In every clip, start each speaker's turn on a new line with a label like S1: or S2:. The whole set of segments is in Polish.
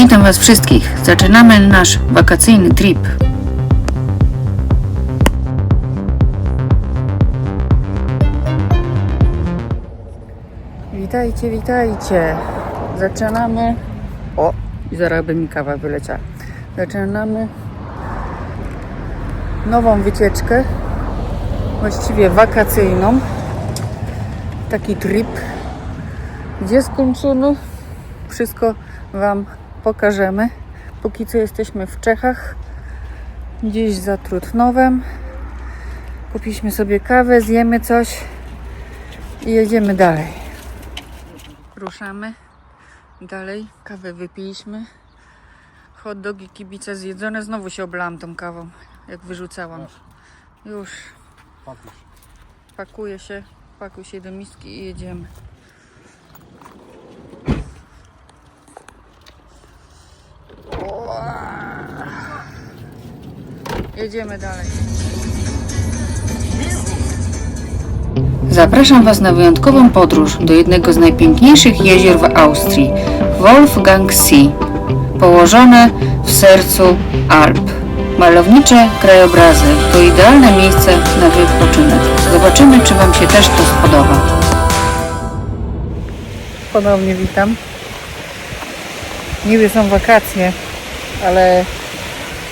S1: Witam Was wszystkich. Zaczynamy nasz wakacyjny trip. Witajcie, witajcie. Zaczynamy. O, i zaraz by mi kawa wyleciała. Zaczynamy nową wycieczkę, właściwie wakacyjną. Taki trip. Gdzie skończymy? Wszystko Wam pokażemy. Póki co jesteśmy w Czechach, gdzieś za Trutnowem. Kupiliśmy sobie kawę, zjemy coś i jedziemy dalej. Ruszamy dalej. Kawę wypiliśmy. Hot dogi, kibice zjedzone. Znowu się oblałam tą kawą, jak wyrzucałam. Już pakuje się, pakuj się do miski i jedziemy. Jedziemy dalej. Zapraszam Was na wyjątkową podróż do jednego z najpiękniejszych jezior w Austrii, Wolfgang See, położone w sercu Alp. Malownicze krajobrazy to idealne miejsce na wypoczynek. Zobaczymy, czy Wam się też to spodoba. Ponownie witam. Niby są wakacje, ale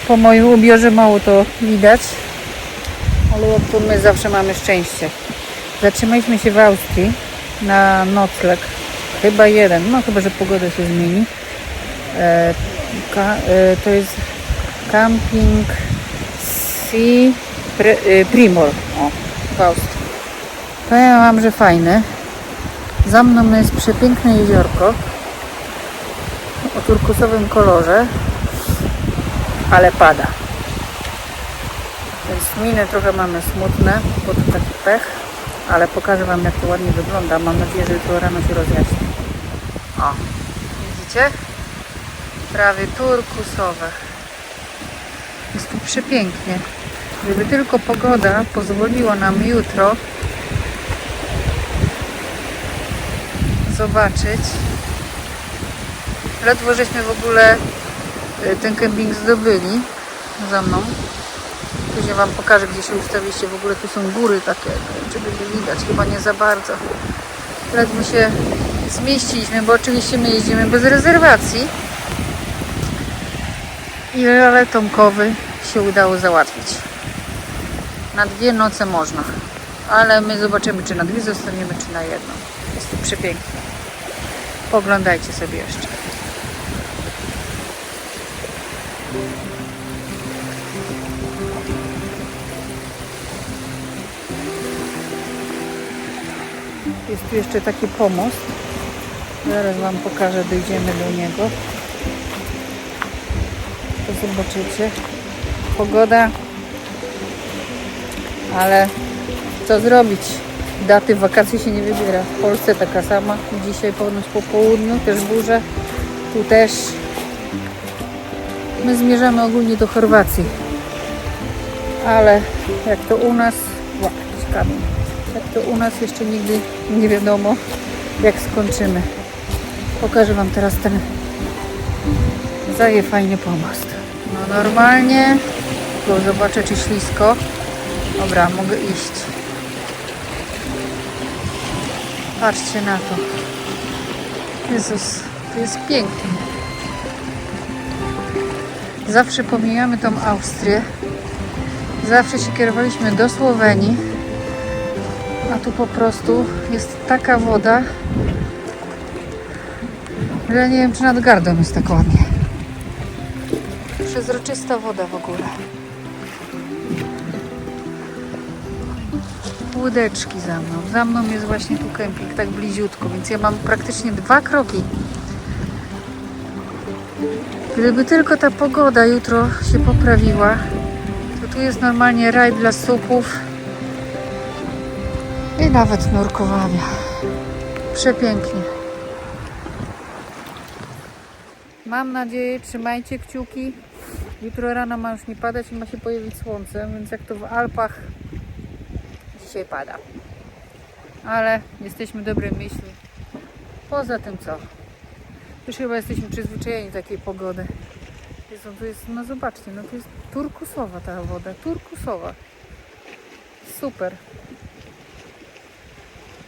S1: po moim ubiorze mało to widać. Ale jak to my zawsze mamy szczęście. Zatrzymaliśmy się w Austrii na nocleg. Chyba jeden, no chyba, że pogoda się zmieni. E, ka, e, to jest camping Sea Pre, e, Primor o, w Austrii. Powiem Wam, że fajny. Za mną jest przepiękne jeziorko o turkusowym kolorze, ale pada. Więc miny trochę mamy smutne, bo to taki pech, ale pokażę Wam jak to ładnie wygląda. Mam nadzieję, że jutro rano się rozjaśni. O, widzicie? Prawie turkusowe. Jest tu przepięknie. Gdyby tylko pogoda pozwoliła nam jutro zobaczyć. Ledwo żeśmy w ogóle ten kemping zdobyli za mną. Później Wam pokażę, gdzie się ustawiliście. W ogóle tu są góry takie, czy będzie widać, chyba nie za bardzo. Ledwo się zmieściliśmy, bo oczywiście my jeździmy bez rezerwacji. I ale Tomkowy się udało załatwić. Na dwie noce można. Ale my zobaczymy, czy na dwie zostaniemy, czy na jedną. Jest tu przepięknie. Poglądajcie sobie jeszcze. Jest tu jeszcze taki pomost. Zaraz Wam pokażę, dojdziemy do niego. To zobaczycie. Pogoda. Ale co zrobić? Daty wakacji się nie wybiera. W Polsce taka sama. Dzisiaj ponoć po południu też burze. Tu też. My zmierzamy ogólnie do Chorwacji. Ale jak to u nas... Ła. Jak to u nas jeszcze nigdy nie wiadomo, jak skończymy. Pokażę Wam teraz ten zaje fajny pomost. No normalnie, bo zobaczę czy ślisko. Dobra, mogę iść. Patrzcie na to. Jezus, to jest pięknie. Zawsze pomijamy tą Austrię. Zawsze się kierowaliśmy do Słowenii. A tu po prostu jest taka woda, że nie wiem, czy nad gardą jest tak ładnie. Przezroczysta woda w ogóle. Łódeczki za mną. Za mną jest właśnie tu kemping, tak bliziutko, więc ja mam praktycznie dwa kroki. Gdyby tylko ta pogoda jutro się poprawiła, to tu jest normalnie raj dla supów i nawet nurkowania. Przepięknie. Mam nadzieję, trzymajcie kciuki. Jutro rano ma już nie padać i ma się pojawić słońce, więc jak to w Alpach dzisiaj pada. Ale jesteśmy dobrej myśli. Poza tym co? Już chyba jesteśmy przyzwyczajeni do takiej pogody. Jezu, to jest, no zobaczcie, no to jest turkusowa ta woda, turkusowa. Super.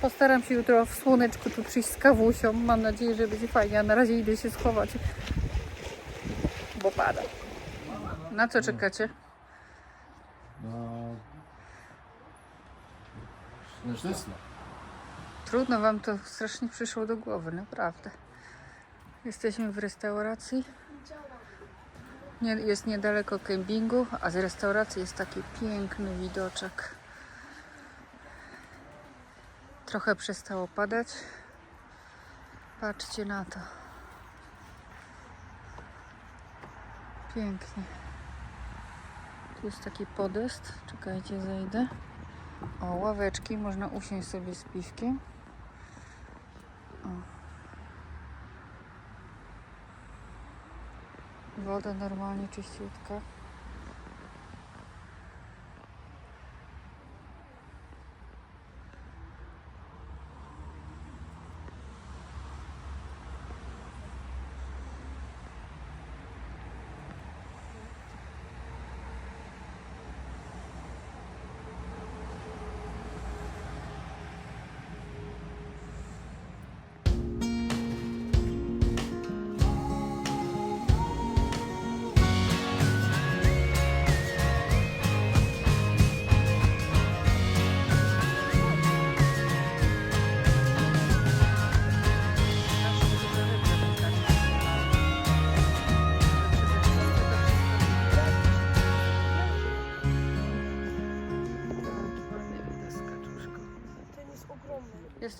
S1: Postaram się jutro w słoneczku tu przyjść z kawusią. Mam nadzieję, że będzie fajnie, a na razie idę się schować, bo pada. Na co czekacie?
S2: No...
S1: Trudno wam to strasznie przyszło do głowy, naprawdę. Jesteśmy w restauracji. Nie, jest niedaleko kempingu, a z restauracji jest taki piękny widoczek. Trochę przestało padać. Patrzcie na to. Pięknie. Tu jest taki podest. Czekajcie, zejdę. O, ławeczki, można usiąść sobie z piwkiem. Woda normalnie czyściutka.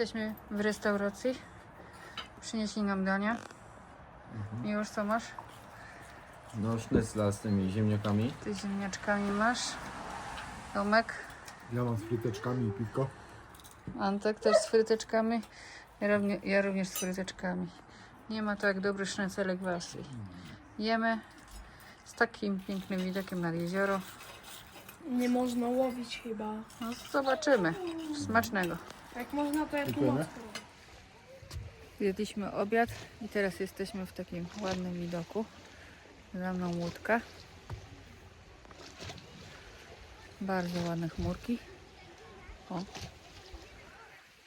S1: Jesteśmy w restauracji. Przynieśli nam dania. I już co masz?
S2: No sznycla z tymi ziemniakami.
S1: Ty ziemniaczkami masz. Tomek,
S3: Ja mam z fryteczkami i piwko.
S1: Antek też z fryteczkami. Ja, równie, ja również z fryteczkami. Nie ma to jak dobry sznecelek w Austrii. Jemy z takim pięknym widokiem nad jezioro.
S4: Nie można łowić chyba.
S1: No zobaczymy. Smacznego.
S4: Jak można, to ja tu
S3: Dziękujemy.
S4: mocno.
S1: Zjedliśmy obiad i teraz jesteśmy w takim ładnym widoku. Za mną łódka. Bardzo ładne chmurki. O.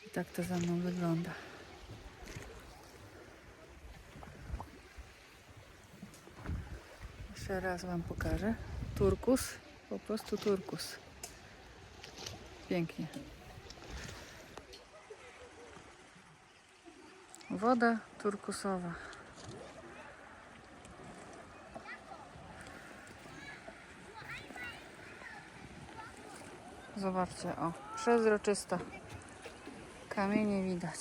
S1: I tak to za mną wygląda. Jeszcze raz Wam pokażę. Turkus. Po prostu turkus. Pięknie. Woda turkusowa. Zobaczcie, o, przezroczysta. Kamienie widać.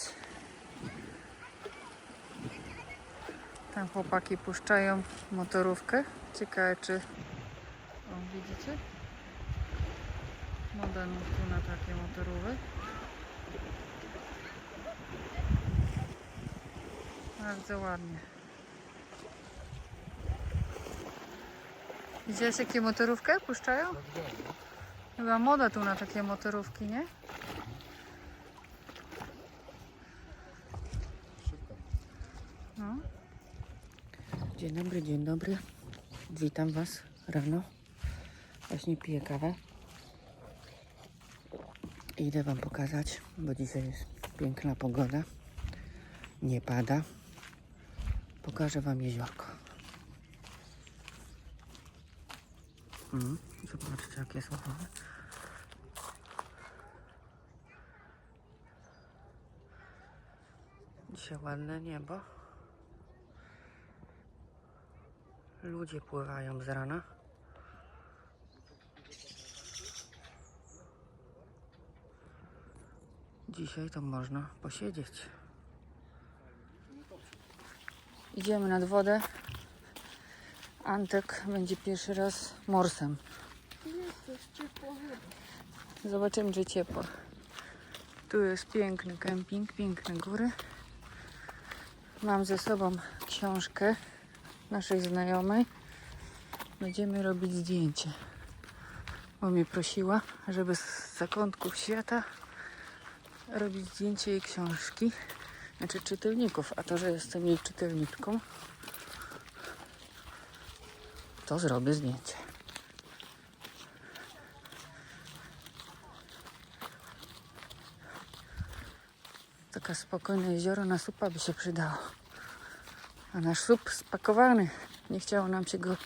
S1: Tam chłopaki puszczają motorówkę. Ciekawe czy... O, widzicie? Moda no tu na takie motorówy. Bardzo ładnie. Widziałeś jakie motorówkę puszczają? Chyba moda tu na takie motorówki, nie? No. Dzień dobry, dzień dobry. Witam Was rano. Właśnie piję kawę. Idę Wam pokazać, bo dzisiaj jest piękna pogoda. Nie pada. Pokażę Wam jeziorko. Mm, zobaczcie, jakie jest ładne. Dzisiaj ładne niebo. Ludzie pływają z rana. Dzisiaj to można posiedzieć. Idziemy nad wodę. Antek będzie pierwszy raz morsem. Zobaczymy, czy ciepło. Tu jest piękny kemping, piękne góry. Mam ze sobą książkę naszej znajomej. Będziemy robić zdjęcie. Bo mnie prosiła, żeby z zakątków świata robić zdjęcie jej książki. Znaczy czytelników, a to, że jestem jej czytelniczką, to zrobię zdjęcie. Taka spokojne jezioro na supa by się przydało. A nasz sup spakowany. Nie chciało nam się go...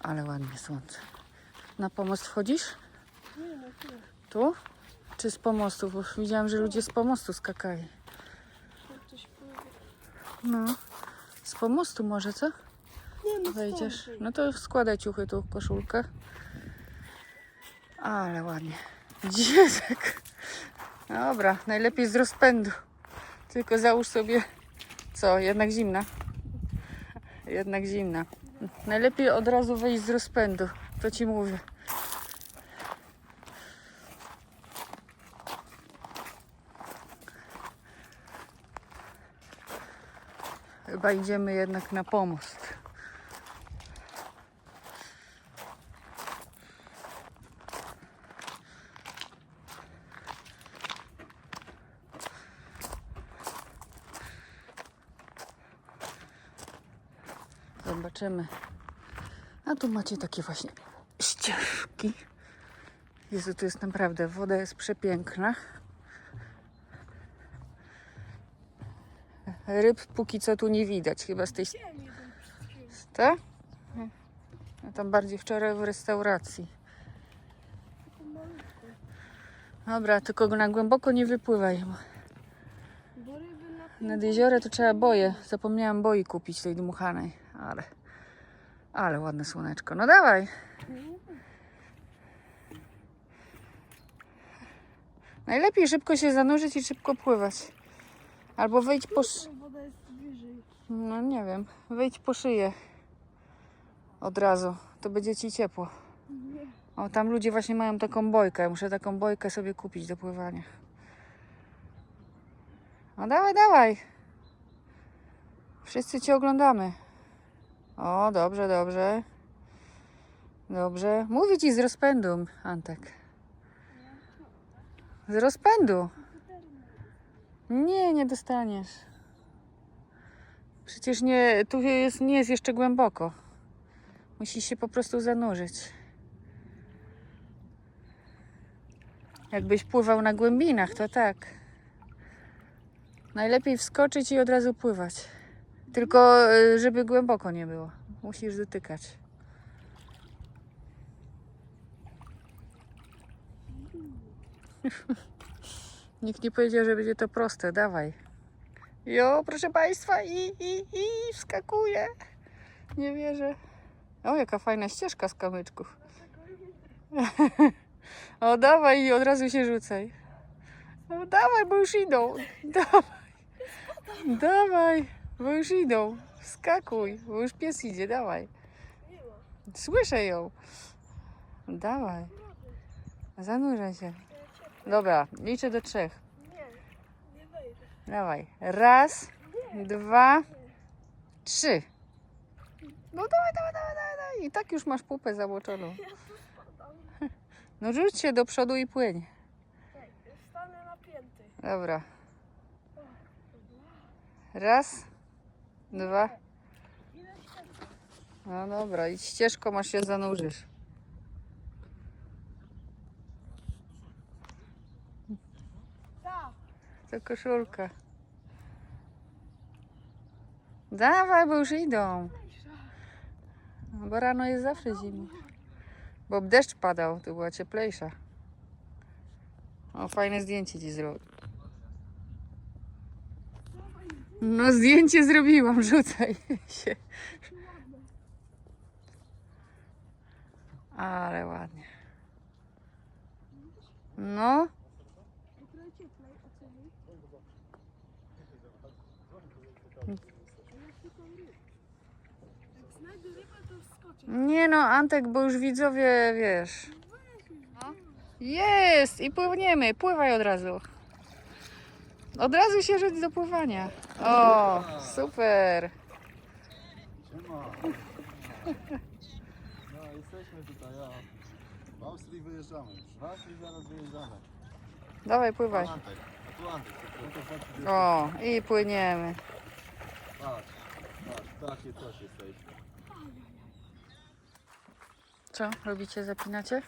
S1: Ale ładnie słońce. Na pomost wchodzisz?
S4: Nie, no tu.
S1: Tu? Czy z pomostu? Bo widziałam, że ludzie z pomostu skakali. No. Z pomostu może, co?
S4: Nie, no
S1: Wejdziesz. No to składaj ciuchy tu, koszulkę. Ale ładnie. Dziecek. Dobra, najlepiej z rozpędu. Tylko załóż sobie... Co, jednak zimna? Jednak zimna. Najlepiej od razu wejść z rozpędu. To ci mówię. Chyba idziemy jednak na pomost. Zobaczymy. A tu macie takie właśnie ścieżki. Jezu, tu jest naprawdę, woda jest przepiękna. Ryb póki co tu nie widać, chyba z tej tak? Ja tam bardziej wczoraj w restauracji. Dobra, tylko na głęboko nie wypływaj. Nad jeziorem to trzeba boje. Zapomniałam boi kupić tej dmuchanej, ale... Ale ładne słoneczko. No dawaj. Najlepiej szybko się zanurzyć i szybko pływać. Albo wyjdź po... sz-
S4: Woda jest wyżej.
S1: No nie wiem. Wyjdź po szyję. Od razu. To będzie ci ciepło. O, tam ludzie właśnie mają taką bojkę. Muszę taką bojkę sobie kupić do pływania. No dawaj, dawaj. Wszyscy cię oglądamy. O, dobrze, dobrze. Dobrze. Mówię ci z rozpędu, Antek. Z rozpędu. Nie, nie dostaniesz. Przecież nie, tu jest, nie jest jeszcze głęboko. Musisz się po prostu zanurzyć. Jakbyś pływał na głębinach, to tak. Najlepiej wskoczyć i od razu pływać. Tylko, y, żeby głęboko nie było. Musisz dotykać. Nikt nie powiedział, że będzie to proste. Dawaj. Jo, proszę Państwa, i, i, i wskakuje. Nie wierzę. O, jaka fajna ścieżka z kamyczków. O, dawaj i od razu się rzucaj. No, dawaj, bo już idą. Dawaj. Dawaj, bo już idą. Skakuj, bo już pies idzie, dawaj. Słyszę ją. Dawaj. Zanurzaj się. Dobra, liczę do trzech. Dawaj. Raz, dwa, trzy. No dawaj, dawaj, dawaj, dawaj, dawaj. I tak już masz pupę zamoczoną. No rzuć się do przodu i płyń.
S4: Stanę napięty.
S1: Dobra. Raz, dwa. No dobra, i ścieżką masz się zanurzysz.
S4: Tak.
S1: To koszulka. Dawaj, bo już idą. Bo rano jest zawsze zimno. Bo deszcz padał, to była cieplejsza. O, fajne zdjęcie ci zrobię. No zdjęcie zrobiłam, rzucaj się. Ale ładnie. No,
S4: Trochę cieplej, a co wy? Jak znajdę rybę, to wskoczę.
S1: Nie no, Antek, bo już widzowie, wiesz. Jest! I płyniemy. Pływaj od razu. Od razu się rzuć do pływania. O, super.
S3: No, jesteśmy tutaj, ja. W Austrii wyjeżdżamy. W Austrii zaraz wyjeżdżamy.
S1: Dawaj, pływaj.
S3: No to
S1: O, i płyniemy.
S3: patrz, patrz, takie coś jesteśmy.
S1: Co, robicie, zapinacie?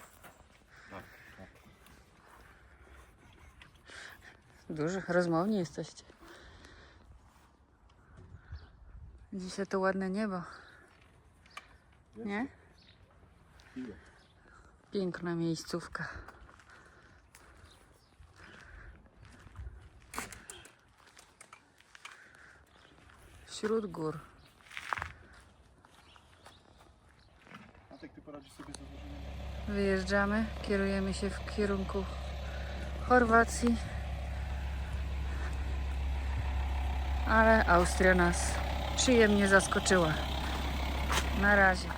S1: Dużo, rozmowni jesteście. Dzisiaj to ładne niebo. Nie? Piękna miejscówka. Wśród gór.
S3: A tak ty poradzisz sobie z odłożeniem?
S1: Wyjeżdżamy, kierujemy się w kierunku Chorwacji. Ale Austria nas przyjemnie zaskoczyła. Na razie.